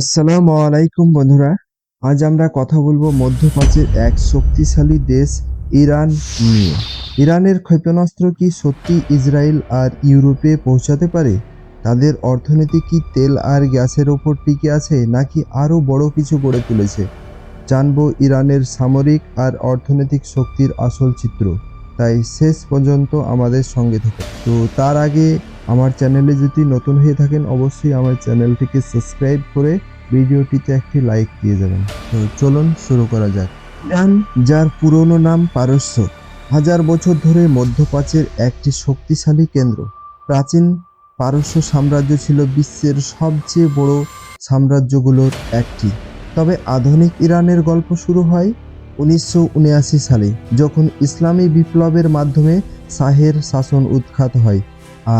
আসসালামু আলাইকুম বন্ধুরা, আজ আমরা কথা বলব মধ্যপ্রাচ্যের এক শক্তিশালী দেশ, ইরান নিয়ে। ইরানের ক্ষেপণাস্ত্র কি সত্যি ইসরায়েল আর ইউরোপে পৌঁছাতে পারে? তাদের অর্থনীতি কি তেল আর গ্যাসের ওপর টিকে আছে, নাকি আরও বড় কিছু গড়ে তুলেছে? জানব ইরানের সামরিক আর অর্থনৈতিক শক্তির আসল চিত্র। তাই শেষ পর্যন্ত আমাদের সঙ্গে থাকে তো তার আগে আমার চ্যানেলে যদি নতুন হয়ে থাকেন, অবশ্যই আমার চ্যানেলটিকে সাবস্ক্রাইব করে ভিডিওটিতে একটি লাইক দিয়ে যাবেন তো চলুন শুরু করা যাক। ইরান যার পুরনো নাম পারস্য। হাজার বছর ধরে মধ্যপ্রাচ্যের একটি শক্তিশালী কেন্দ্র। প্রাচীন পারস্য সাম্রাজ্য ছিল বিশ্বের সবচেয়ে বড় সাম্রাজ্যগুলোর একটি। তবে আধুনিক ইরানের গল্প শুরু হয় উনিশশো উনআশি সালে, যখন ইসলামী বিপ্লবের মাধ্যমে শাহের শাসন উৎখাত হয়।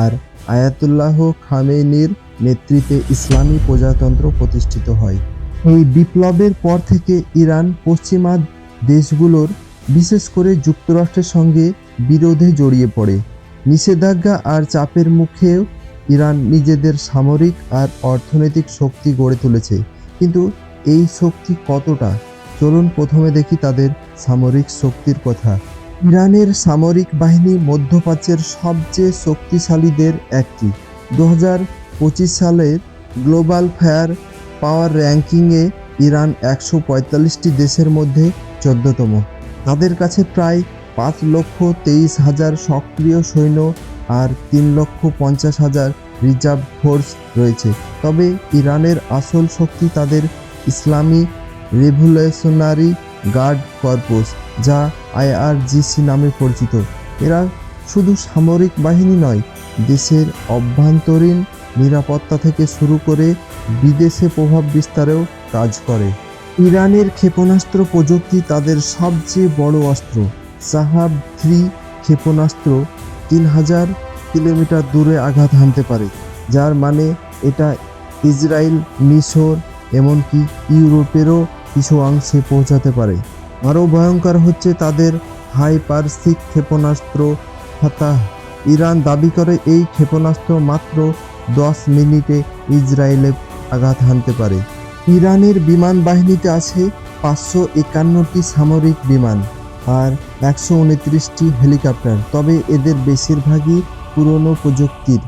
আর আয়াতুল্লাহ খামেনির নেতৃত্বে ইসলামী প্রজাতন্ত্র প্রতিষ্ঠিত হয়। এই বিপ্লবের পর থেকে ইরান পশ্চিমা দেশগুলোর, বিশেষ করে যুক্তরাষ্ট্রের সঙ্গে বিরোধে জড়িয়ে পড়ে। নিষেধাজ্ঞা আর চাপের মুখেও ইরান নিজেদের সামরিক আর অর্থনৈতিক শক্তি গড়ে তুলেছে। কিন্তু এই শক্তি কতটা? চলুন প্রথমে দেখি তাদের সামরিক শক্তির কথা। ইরানের সামরিক বাহিনী মধ্যপ্রাচ্যের সবচেয়ে শক্তিশালীদের একটি। দু পঁচিশ সালের গ্লোবাল ফায়ার পাওয়ার র্যাঙ্কিংয়ে ইরান একশো পঁয়তাল্লিশটি দেশের মধ্যে চোদ্দতম। তাদের কাছে প্রায় পাঁচ লক্ষ তেইশ হাজার সক্রিয় সৈন্য আর তিন লক্ষ পঞ্চাশ হাজার রিজার্ভ ফোর্স রয়েছে। তবে ইরানের আসল শক্তি তাদের ইসলামী রেভলিউশনারি গার্ড কর্পস যা আইআরজিসি নামে পরিচিত। এরা শুধু সামরিক বাহিনী নয়, দেশের অভ্যন্তরীণ নিরাপত্তা থেকে শুরু করে বিদেশে প্রভাব বিস্তারেও কাজ করে। ইরানের ক্ষেপণাস্ত্র প্রযুক্তি তাদের সবচেয়ে বড় অস্ত্র। সাহাব থ্রি ক্ষেপণাস্ত্র তিন হাজার কিলোমিটার দূরে আঘাত হানতে পারে, যার মানে এটা ইসরায়েল, মিশর, এমনকি ইউরোপেরও কিছু অংশে পৌঁছাতে পারে। আরও ভয়ঙ্কর হচ্ছে তাদের হাইপারসিক ক্ষেপণাস্ত্র ফাতাহ ইরান দাবি করে এই ক্ষেপণাস্ত্র মাত্র দশ মিনিটে ইসরায়েলে আঘাত হানতে পারে। ইরানের বিমান বাহিনীতে আছে পাঁচশো একান্নটি সামরিক বিমান আর একশো উনত্রিশটি হেলিকপ্টার, তবে এদের বেশিরভাগই পুরনো প্রযুক্তির।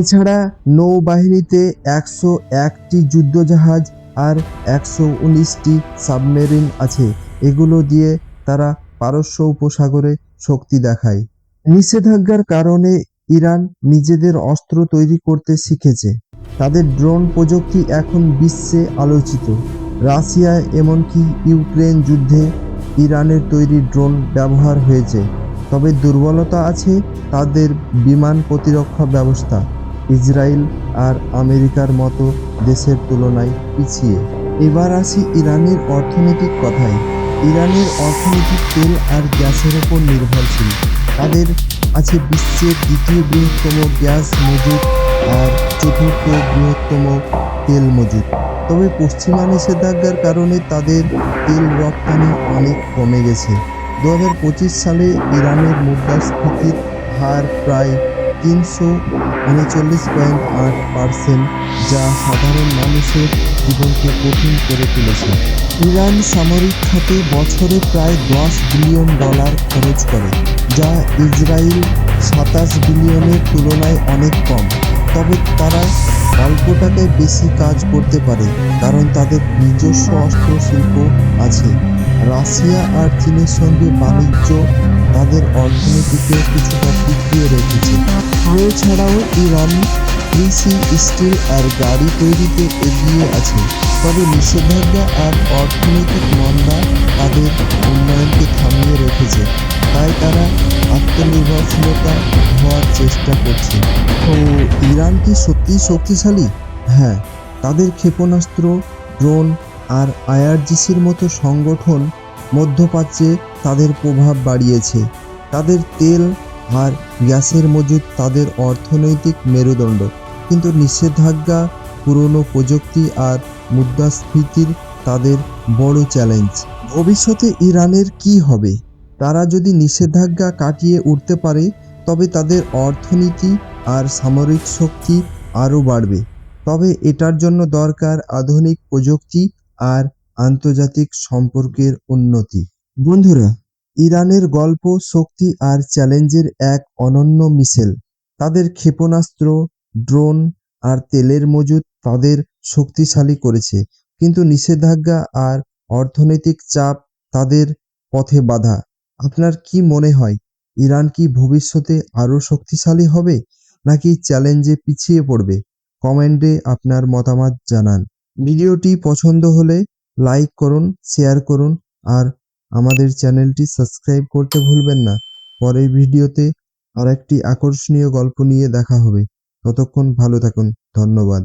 এছাড়া নৌবাহিনীতে একশো একটি যুদ্ধজাহাজ আর একশো উনিশটি সাবমেরিন আছে। এগুলো দিয়ে তারা পারস্য উপসাগরে শক্তি দেখায়। নিষেধাজ্ঞার কারণে ইরান নিজেদের অস্ত্র তৈরি করতে শিখেছে। তাদের ড্রোন প্রযুক্তি এখন বিশ্বে আলোচিত। রাশিয়া এমনকি ইউক্রেন যুদ্ধে ইরানের তৈরি ড্রোন ব্যবহার হয়েছে। তবে দুর্বলতা আছে তাদের বিমান প্রতিরক্ষা ব্যবস্থা। ইসরায়েল আর আমেরিকার মতো দেশের তুলনায় পিছিয়ে। এবার আসি ইরানের অর্থনৈতিক কথায়। ইরানের অর্থনীতি তেল আর গ্যাসের ওপর নির্ভরশীল তাদের আছে বিশ্বের দ্বিতীয় বৃহত্তম গ্যাস মজুদ আর চতুর্থ বৃহত্তম তেল মজুদ তবে পশ্চিমা নিষেধাজ্ঞার কারণে তাদের তেল রপ্তানি অনেক কমে গেছে। দু হাজার পঁচিশ সালে ইরানের মুদ্রাস্ফীতির হার প্রায় তিনশো উনচল্লিশ পয়েন্ট আট পার্সেন্ট, যা সাধারণ মানুষের জীবনকে কঠিন করে তুলেছে। ইরান সামরিক খাতে বছরে প্রায় দশ বিলিয়ন ডলার খরচ করে, যা ইসরায়েল সাতাশ বিলিয়নের তুলনায় অনেক কম। তবে তারা অল্প টাকায় বেশি কাজ করতে পারে, কারণ তাদের নিজস্ব অস্ত্র শিল্প আছে। রাশিয়া আর চীনের সঙ্গে বাণিজ্য তাদের অর্থনীতিকে কিছুটা টিকিয়ে রেখেছে। এছাড়াও ইরান কৃষি স্টিল আর গাড়ি তৈরিতে এগিয়ে আছে। তবে নিষেধাজ্ঞা আর অর্থনৈতিক মন্দা তাদের উন্নয়নকে থামিয়ে রেখেছে। তাই তারা আত্মনির্ভরশীলতা হওয়ার চেষ্টা করছে। তো ইরান কি সত্যিই শক্তিশালী? হ্যাঁ তাদের ক্ষেপণাস্ত্র, ড্রোন আর আইআরজিসির মতো সংগঠন মধ্যপ্রাচ্যে তাদের প্রভাব বাড়িয়েছে। তাদের তেল আর গ্যাসের মজুদ তাদের অর্থনৈতিক মেরুদণ্ড। কিন্তু নিষেধাজ্ঞা, পুরনো প্রযুক্তি আর মুদ্রাস্ফীতির তাদের বড় চ্যালেঞ্জ। ভবিষ্যতে ইরানের কি হবে? তারা যদি নিষেধাজ্ঞা কাটিয়ে উঠতে পারে, তবে তাদের অর্থনীতি আর সামরিক শক্তি আরও বাড়বে। তবে এটার জন্য দরকার আধুনিক প্রযুক্তি আর আন্তর্জাতিক সম্পর্কের উন্নতি। বন্ধুরা, ইরানের গল্প, শক্তি আর চ্যালেঞ্জের এক অনন্য মিশেল। তাদের ক্ষেপণাস্ত্র ড্রোন আর তেলের মজুদ তাদের শক্তিশালী করেছে। কিন্তু নিষেধাজ্ঞা আর অর্থনৈতিক চাপ তাদের পথে বাধা। আপনার কি মনে হয়, ইরান কি ভবিষ্যতে আরও শক্তিশালী হবে, নাকি চ্যালেঞ্জে পিছিয়ে পড়বে? কমেন্টে আপনার মতামত জানান। ভিডিওটি পছন্দ হলে লাইক করুন, শেয়ার করুন, আর আমাদের চ্যানেলটি সাবস্ক্রাইব করতে ভুলবেন না। পরের ভিডিওতে আরেকটি আকর্ষণীয় গল্প নিয়ে দেখা হবে। ততক্ষণ ভালো থাকুন ধন্যবাদ।